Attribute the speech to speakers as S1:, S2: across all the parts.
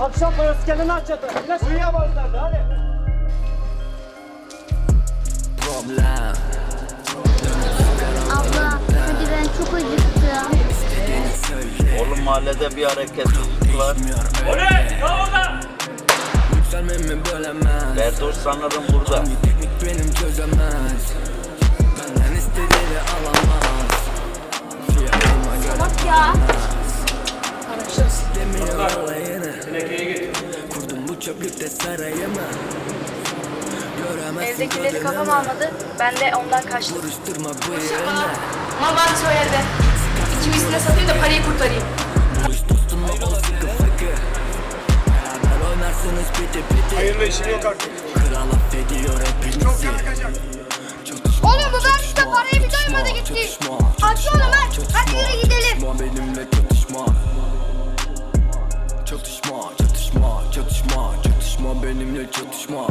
S1: Akşam parası kendini aç yatağa. İlaç uyuyamazlar da hadi.
S2: problem
S3: Abla hadi ben çok acıktım.
S4: Oğlum mahallede bir hareketlilik var.
S2: Yükselmemi bölemez
S4: Berdoş sanırım burada.
S2: Hangi teknik benim çözemez çöplükte sarayımı Göremezsin
S5: Evdekileri kafam almadı. Ben de ondan kaçtım.
S2: Vuruşturma bıyığını
S5: Ama ben söyledi. İkincisine satayım da parayı kurtarayım.
S2: Vuruş dostumla ol sıkı fıkı Beraber oynarsınız piti piti
S6: Hayırlı işin yok artık.
S2: Kral affediyor hepinizi Çatışma,
S3: Oğlum bu vermiş de
S2: çatışma,
S3: parayı bir doymadı gitti. aç.
S2: çatışma,
S3: Hadi yürü gidelim.
S2: Çatışma, çatışma, çatışma, benimle çatışma.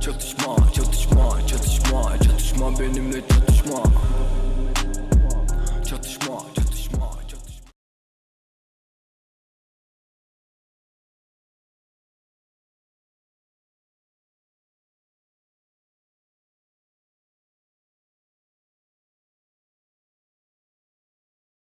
S2: Çatışma, çatışma, çatışma, çatışma benimle çatışma